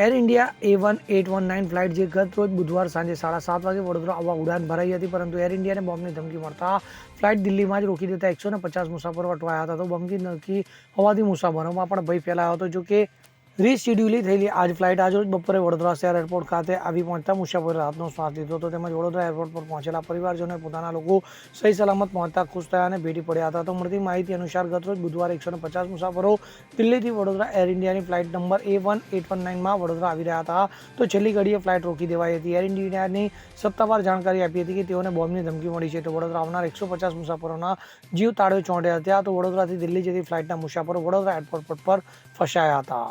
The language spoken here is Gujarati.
Air India A one eight one nine flight જે ગત રોજ બુધવાર સાંજે સાડા સાત વાગે વડોદરા આવવા ઉડાન ભરાઈ હતી, પરંતુ એર ઇન્ડિયાને બોમ્બની ધમકી મળતા ફ્લાઇટ દિલ્હીમાં જ રોકી દેતા એકસો પચાસ મુસાફરો અટવાયા હતા. તો બોમ્બની ધમકી હોવાથી મુસાફરોમાં પણ ભય ફેલાયો હતો. જો કે રીશેડ્યુલી થયેલી. આજ ફ્લાઇટ આજરોજ બપોરે વડોદરા શહેર એરપોર્ટ ખાતે આવી પહોંચતા મુસાફરે રાહતનો શ્વાસ લીધો હતો. તેમજ વડોદરા એરપોર્ટ પર પહોંચેલા પરિવારજનોએ પોતાના લોકો સહી સલામત પહોંચતા ખુશ થયા અને ભેટી પડ્યા હતા. તો મળતી માહિતી અનુસાર ગતરોજ બુધવારે એકસો પચાસ મુસાફરો દિલ્હીથી વડોદરા એર ઇન્ડિયાની flight number A one eight one નાઇનમાં Vadodara આવી રહ્યા હતા. તો છેલ્લી ઘડીએ ફ્લાઇટ રોકી દેવાઈ હતી. એર ઇન્ડિયાની સત્તાવાર જાણકારી આપી હતી કે તેઓને બોમ્બની ધમકી મળી છે. તો વડોદરા આવનાર એકસો પચાસ મુસાફરોના જીવ તાળવે ચોંટ્યા હતા. તો વડોદરાથી દિલ્હી જતી ફ્લાઇટના મુસાફરો વડોદરા એરપોર્ટ પર ફસાયા હતા.